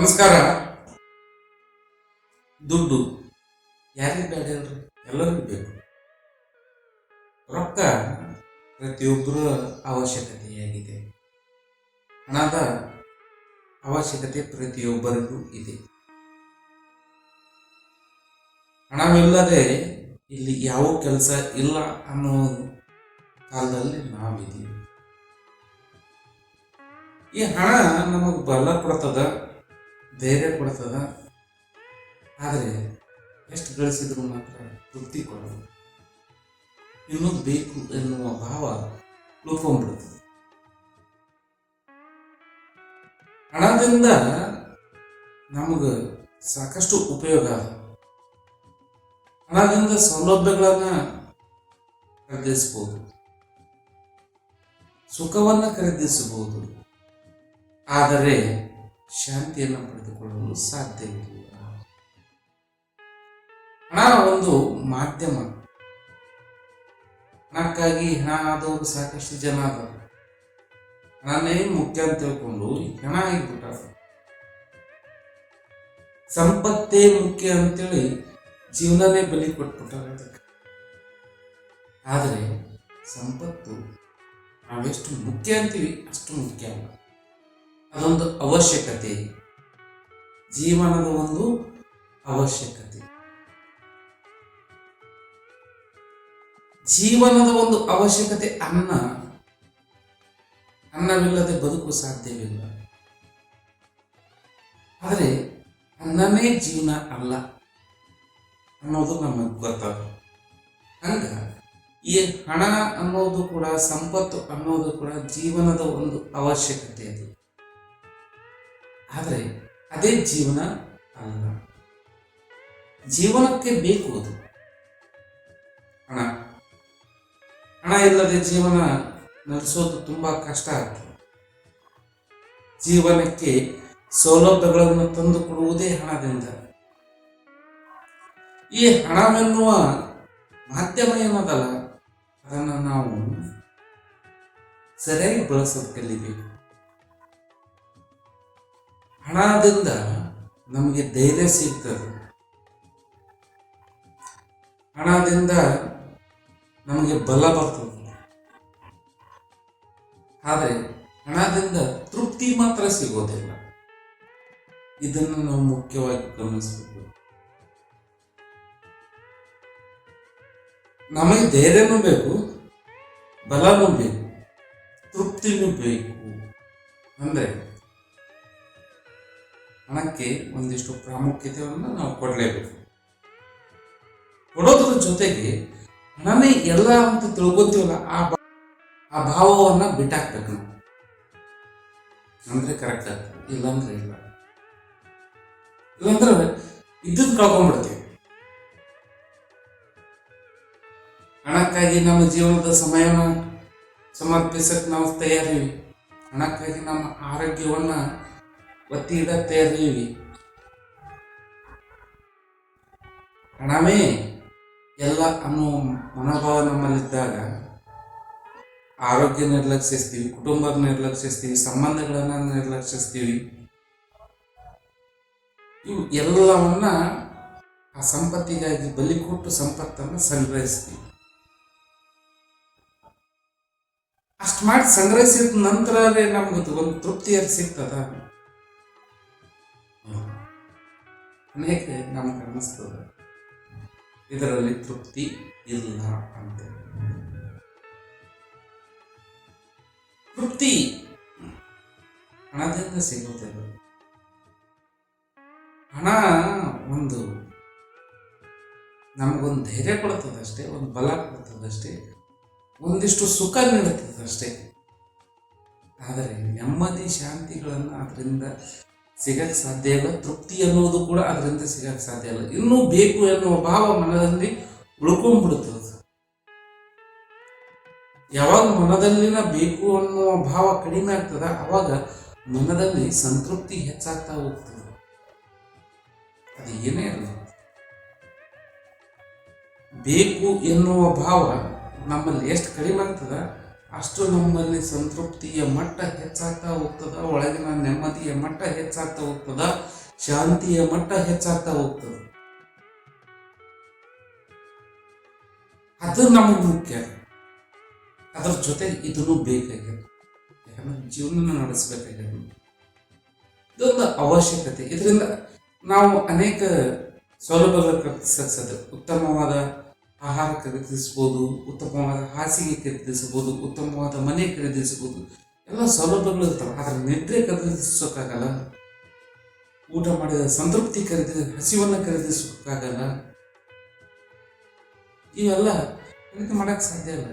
ನಮಸ್ಕಾರ. ದುಡ್ಡು. ಯಾರಿಗೆ ಬೇಡ ಎಲ್ಲರಿಗೂ ಬೇಕು. ರೊಕ್ಕ ಪ್ರತಿಯೊಬ್ಬರ ಅವಶ್ಯಕತೆಯಾಗಿದೆ. ಹಣದ ಅವಶ್ಯಕತೆ ಪ್ರತಿಯೊಬ್ಬರಿಗೂ ಇದೆ. ಹಣವಿಲ್ಲದೆ ಇಲ್ಲಿ ಯಾವ ಕೆಲಸ ಇಲ್ಲ ಅನ್ನೋ ಕಾಲದಲ್ಲಿ ನಾವಿದ್ದೀವಿ. ಈ ಹಣ ನಮಗೆ ಬಲ ಕೊಡ್ತದ ಧೈರ್ಯ ಕೊಡ್ತದ? ಆದರೆ ಎಷ್ಟು ಗಳಿಸಿದ್ರು ಮಾತ್ರ ತೃಪ್ತಿ ಕೊಡೋದು ಇನ್ನೂ ಬೇಕು ಎನ್ನುವ ಭಾವ ಲೋಪಂಬಿಡುತ್ತದೆ ಹಣದಿಂದ ನಮಗೆ ಸಾಕಷ್ಟು ಉಪಯೋಗ ಹಣದಿಂದ ಸೌಲಭ್ಯಗಳನ್ನ ಖರೀದಿಸಬಹುದು. ಸುಖವನ್ನ ಖರೀದಿಸಬಹುದು. ಆದರೆ ಶಾಂತಿಯನ್ನು ಪಡೆದುಕೊಳ್ಳಲು ಸಾಧ್ಯವಿಲ್ಲ ಹಣ ಒಂದು ಮಾಧ್ಯಮ. ಹಣಕ್ಕಾಗಿ ಹಣ ಆದವರು ಸಾಕಷ್ಟು ಜನ ಅದಾರ ಹಣನೇ ಮುಖ್ಯ ಅಂತ ತಿಳ್ಕೊಂಡು ಹಣ ಆಗಿಬಿಟ್ಟ ಸಂಪತ್ತೇ ಮುಖ್ಯ ಅಂತೇಳಿ ಜೀವನನೇ ಬಲಿ ಕೊಟ್ಬಿಟ್ಟಾರ ಆದರೆ ಸಂಪತ್ತು ನಾವೆಷ್ಟು ಮುಖ್ಯ ಅಂತೀವಿ ಅಷ್ಟು ಮುಖ್ಯ ಅಲ್ಲ. ಅದೊಂದು ಅವಶ್ಯಕತೆ. ಜೀವನದ ಒಂದು ಅವಶ್ಯಕತೆ. ಜೀವನದ ಒಂದು ಅವಶ್ಯಕತೆ ಅನ್ನ. ಅನ್ನವಿಲ್ಲದೆ ಬದುಕು ಸಾಧ್ಯವಿಲ್ಲ. ಆದರೆ ಅನ್ನನೇ ಜೀವನ ಅಲ್ಲ ಅನ್ನೋದು ನಮಗೆ ಗೊತ್ತಾಗ. ಹಂಗ ಈ ಹಣ ಅನ್ನೋದು ಕೂಡ, ಸಂಪತ್ತು ಅನ್ನೋದು ಕೂಡ ಜೀವನದ ಒಂದು ಅವಶ್ಯಕತೆ ಅದು. ಆದರೆ ಅದೇ ಜೀವನ ಅಲ್ಲ ಜೀವನಕ್ಕೆ ಬೇಕು ಅದು. ಹಣ. ಹಣ ಇಲ್ಲದೆ ಜೀವನ ನಡೆಸೋದು ತುಂಬಾ ಕಷ್ಟ ಆಗ್ತದೆ. ಜೀವನಕ್ಕೆ ಸೌಲಭ್ಯಗಳನ್ನು ತಂದು ಕೊಡುವುದೇ ಹಣದಿಂದ. ಈ ಹಣವೆನ್ನುವ ಮಾಧ್ಯಮ ಏನದಲ್ಲ, ಅದನ್ನು ನಾವು ಸರಿಯಾಗಿ ಬಳಸೋದು ಕಲಿಬೇಕು. ಹಣದಿಂದ ನಮಗೆ ಧೈರ್ಯ ಸಿಗ್ತದೆ. ಹಣದಿಂದ ನಮಗೆ ಬಲ ಬರ್ತದೆ. ಆದರೆ ಹಣದಿಂದ ತೃಪ್ತಿ ಮಾತ್ರ ಸಿಗೋದಿಲ್ಲ. ಇದನ್ನು ನಾವು ಮುಖ್ಯವಾಗಿ ಗಮನಿಸಬೇಕು. ನಮಗೆ ಧೈರ್ಯನೂ ಬೇಕು, ಬಲನೂ ಬೇಕು, ತೃಪ್ತಿನೂ ಬೇಕು. ಅಂದರೆ ಹಣಕ್ಕೆ ಒಂದಿಷ್ಟು ಪ್ರಾಮುಖ್ಯತೆಯನ್ನು ನಾವು ಕೊಡಲೇಬೇಕು. ಕೊಡೋದ್ರ ಜೊತೆಗೆ ನನಗೆ ಎಲ್ಲ ಅಂತ ತಿಳ್ಕೊತೀವಲ್ಲ, ಆ ಆ ಭಾವವನ್ನು ಬಿಟ್ಟಾಕ್ಬೇಕು ನಾವು. ಅಂದ್ರೆ ಕರೆಕ್ಟ್ ಆಗ್ತದೆ ಇಲ್ಲಾಂದ್ರೆ ಇಲ್ಲ. ಇಲ್ಲಾಂದ್ರೆ ಇದ್ದದ್ದು ಕಳ್ಕೊಂಡ್ಬಿಡ್ತೀವಿ ಹಣಕ್ಕಾಗಿ ನಮ್ಮ ಜೀವನದ ಸಮಯನ ಸಮರ್ಪಿಸಕ್ಕೆ ನಾವು ತಯಾರಿವಿ ಹಣಕ್ಕಾಗಿ ನಮ್ಮ ಆರೋಗ್ಯವನ್ನ ಒತ್ತಿ ಇಡಕ್ಕೆ ತಯಾರಿವಿ ಹಣವೇ ಎಲ್ಲ ಅನ್ನೋ ಮನೋಭಾವ ನಮ್ಮಲ್ಲಿದ್ದಾಗ ಆರೋಗ್ಯ ನಿರ್ಲಕ್ಷಿಸ್ತೀವಿ ಕುಟುಂಬ ನಿರ್ಲಕ್ಷಿಸ್ತೀವಿ, ಸಂಬಂಧಗಳನ್ನ ನಿರ್ಲಕ್ಷಿಸ್ತೀವಿ. ಇವು ಎಲ್ಲವನ್ನ ಆ ಸಂಪತ್ತಿಗಾಗಿ, ಬಲಿ ಕೊಟ್ಟು ಸಂಪತ್ತನ್ನು ಸಂಗ್ರಹಿಸ್ತೀವಿ. ಅಷ್ಟು ಮಾಡಿ ಸಂಗ್ರಹಿಸಿದ ನಂತರವೇ ನಮ್ಗೆ ಒಂದು ತೃಪ್ತಿಯಲ್ಲಿ ಸಿಗ್ತದ? ಅನೇಕ ನಮ್ಗೆ ಅನ್ನಿಸ್ತದೆ ಇದರಲ್ಲಿ ತೃಪ್ತಿ ಇಲ್ಲ ಅಂತ. ತೃಪ್ತಿ ಹಣದಿಂದ ಸಿಗುತ್ತದೆ ಹಣ ಒಂದು ನಮಗೊಂದು ಧೈರ್ಯ ಕೊಡ್ತದಷ್ಟೇ, ಒಂದು ಬಲ ಕೊಡ್ತದಷ್ಟೇ, ಒಂದಿಷ್ಟು ಸುಖ ನೀಡುತ್ತದಷ್ಟೇ. ಆದರೆ ನೆಮ್ಮದಿ ಶಾಂತಿಗಳನ್ನು ಅದರಿಂದ ಸಿಗಕ್ಕೆ ಸಾಧ್ಯ ಇಲ್ಲ, ತೃಪ್ತಿ ಅನ್ನೋದು ಕೂಡ ಅದರಿಂದ ಸಿಗಕ್ಕೆ ಸಾಧ್ಯ ಇಲ್ಲ. ಇನ್ನೂ ಬೇಕು ಎನ್ನುವ ಭಾವ ಮನದಲ್ಲಿ ಉಳ್ಕೊಂಡ್ಬಿಡುತ್ತದೆ ಯಾವಾಗ ಮನದಲ್ಲಿನ ಬೇಕು ಅನ್ನುವ ಭಾವ ಕಡಿಮೆ ಆಗ್ತದ, ಅವಾಗ ಮನದಲ್ಲಿ ಸಂತೃಪ್ತಿ ಹೆಚ್ಚಾಗ್ತಾ ಹೋಗ್ತದೆ. ಅದು ಏನೇ ಅಲ್ಲ ಬೇಕು ಎನ್ನುವ ಭಾವ ನಮ್ಮಲ್ಲಿ ಎಷ್ಟು ಕಡಿಮೆ ಆಗ್ತದ ಅಷ್ಟು ನಮ್ಮಲ್ಲಿ ಸಂತೃಪ್ತಿಯ ಮಟ್ಟ ಹೆಚ್ಚಾಗ್ತಾ ಹೋಗ್ತದ, ಒಳಗಿನ ನೆಮ್ಮದಿಯ ಮಟ್ಟ ಹೆಚ್ಚಾಗ್ತಾ ಹೋಗ್ತದ, ಶಾಂತಿಯ ಮಟ್ಟ ಹೆಚ್ಚಾಗ್ತಾ ಹೋಗ್ತದ. ಅದು ನಮಗೆ ಮುಖ್ಯ. ಅದ್ರ ಜೊತೆ ಇದನ್ನು ಬೇಕಾಗ್ಯದ ಯಾಕಂದ್ರೆ ಜೀವನ ನಡೆಸಬೇಕಾಗ್ಯದ ಇದೊಂದು ಅವಶ್ಯಕತೆ. ಇದರಿಂದ ನಾವು ಅನೇಕ ಸೌಲಭ್ಯಗಳು ಕಲ್ಪಿಸ್ತದೆ ಉತ್ತಮವಾದ ಆಹಾರ ಖರೀದಿಸಬಹುದು, ಉತ್ತಮವಾದ ಹಾಸಿಗೆ ಖರೀದಿಸಬಹುದು, ಉತ್ತಮವಾದ ಮನೆ ಖರೀದಿಸಬಹುದು. ಎಲ್ಲ ಸೌಲಭ್ಯಗಳು ಇರ್ತವೆ. ಆದರೆ ನಿದ್ರೆ ಖರೀದಿಸೋಕ್ಕಾಗಲ್ಲ. ಊಟ ಮಾಡಿದ ಸಂತೃಪ್ತಿ ಖರೀದಿ, ಹಸಿವನ್ನು ಖರೀದಿಸೋಕ್ಕಾಗಲ್ಲ. ಇವೆಲ್ಲ ಖರೀದಿ ಮಾಡೋಕ್ಕೆ ಸಾಧ್ಯ ಇಲ್ಲ.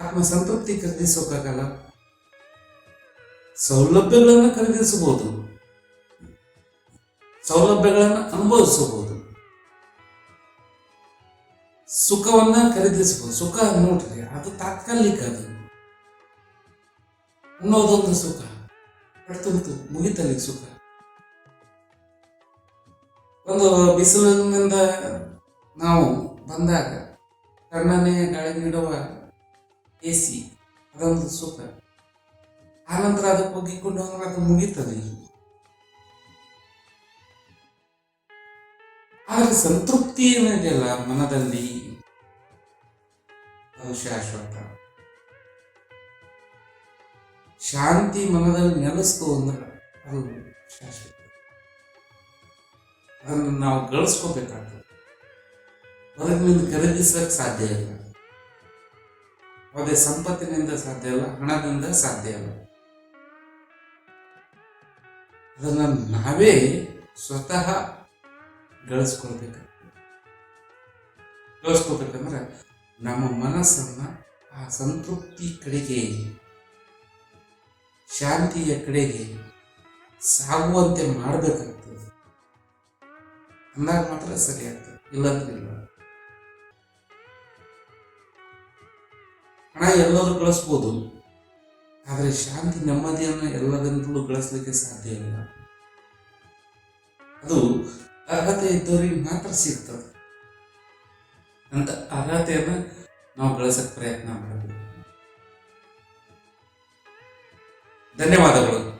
ಆತ್ಮ ಸಂತೃಪ್ತಿ ಖರೀದಿಸೋಕ್ಕಾಗಲ್ಲ. ಸೌಲಭ್ಯಗಳನ್ನು ಖರೀದಿಸಬಹುದು. ಸೌಲಭ್ಯಗಳನ್ನು ಅನುಭವಿಸಬಹುದು. ಸುಖವನ್ನ ಖರೀದಿಸಬಹುದು. ಸುಖ ನೋಡ್ರಿ, ಅದು ತಾತ್ಕಾಲಿಕ ಅದು. ಅನ್ನೋದೊಂದು ಸುಖ. ಪಡ್ತು ಮುಗಿತಲ್ಲಿ ಸುಖ. ಒಂದು ಬಿಸಿಲಿನಿಂದ ನಾವು ಬಂದಾಗ ತಣ್ಣನೆ ಗಾಳಿ ನೀಡುವ ಎ ಸಿ ಅದೊಂದು ಸುಖ. ಆನಂತರ ಅದಕ್ಕೆ ಒಗ್ಗಿಕೊಂಡು ಹೋದ್ರೆ ಅದು ಮುಗೀತದೆ. ಆದರೆ ಸಂತೃಪ್ತಿ ಏನಿದೆಯಲ್ಲ ಮನದಲ್ಲಿ? ಅದು ಶಾಶ್ವತ ಶಾಂತಿ ಮನದಲ್ಲಿ ನೆಲೆಸ್ತು ಅಂದ್ರೆ ಅದು ಶಾಶ್ವತ ಅದನ್ನು ನಾವು ಗಳಿಸ್ಕೋಬೇಕಾಗ್ತದೆ. ಹೊರಗಿನಿಂದ ಖರೀದಿಸಕ್ಕೆ ಸಾಧ್ಯ ಇಲ್ಲ. ಅದೇ ಸಂಪತ್ತಿನಿಂದ ಸಾಧ್ಯ ಇಲ್ಲ, ಹಣದಿಂದ ಸಾಧ್ಯ ಇಲ್ಲ. ಅದನ್ನ ನಾವೇ ಸ್ವತಃ ಗಳಿಸ್ಕೊಳ್ಬೇಕು ಗಳಿಸ್ಕೋಬೇಕಂದ್ರೆ ನಮ್ಮ ಮನಸ್ಸನ್ನ ಆ ಸಂತೃಪ್ತಿ ಕಡೆಗೆ, ಶಾಂತಿಯ ಕಡೆಗೆ ಸಾಗುವಂತೆ ಮಾಡಬೇಕಾಗ್ತದೆ ಅಂದಾಗ ಮಾತ್ರ ಸರಿ ಆಗ್ತದೆ. ಇಲ್ಲಾಂದ್ರೆ ಇಲ್ಲ. ಹಣ ಎಲ್ಲರೂ ಗಳಿಸ್ಬೋದು. ಆದರೆ ಶಾಂತಿ ನೆಮ್ಮದಿಯನ್ನು ಎಲ್ಲರಿಂದಲೂ ಗಳಿಸ್ಲಿಕ್ಕೆ ಸಾಧ್ಯ ಇಲ್ಲ. ಅದು ಅರ್ಹತೆ ಇದ್ದವರಿಗೆ ಮಾತ್ರ ಸಿಗ್ತದೆ. ಅಂತ ಅರ್ಹತೆಯನ್ನು ನಾವು ಗಳಿಸಕ್ಕೆ ಪ್ರಯತ್ನ ಮಾಡಬೇಕು ಧನ್ಯವಾದಗಳು.